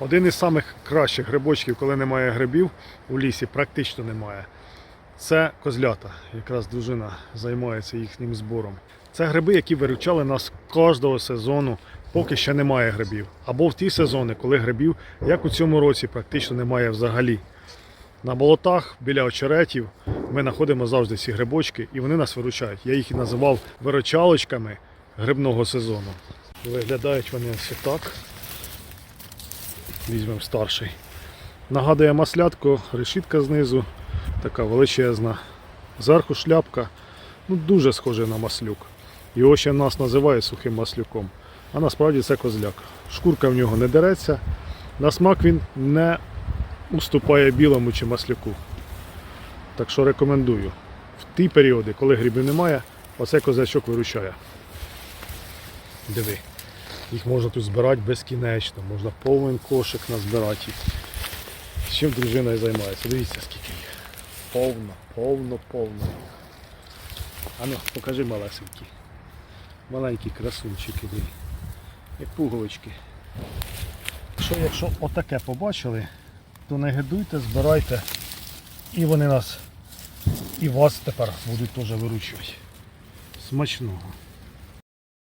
Один із самих кращих грибочків, коли немає грибів у лісі, практично немає. Це козлята. Якраз дружина займається їхнім збором. Це гриби, які виручали нас кожного сезону, поки ще немає грибів. Або в ті сезони, коли грибів, як у цьому році, практично немає взагалі. На болотах біля очеретів ми знаходимо завжди ці грибочки, і вони нас виручають. Я їх і називав виручалочками грибного сезону. Виглядають вони ось так. Візьмемо старший. Нагадує маслятку, решітка знизу, така величезна. Зверху шляпка, ну дуже схожий на маслюк. Його ще нас називають сухим маслюком. А насправді це козляк. Шкурка в нього не дереться. На смак він не уступає білому чи маслюку. Так що рекомендую. В ті періоди, коли грибів немає, оцей козячок виручає. Диви. Їх можна тут збирати безкінечно, можна повен кошик назбирати. Чим дружина і займається. Дивіться, скільки їх. Повно, повно, повно. А ну, покажи малесенькі. Маленькі красунчики. Як пуговички. Що якщо отаке побачили, то не гидуйте, збирайте. І вони нас, і вас тепер будуть теж виручувати. Смачного.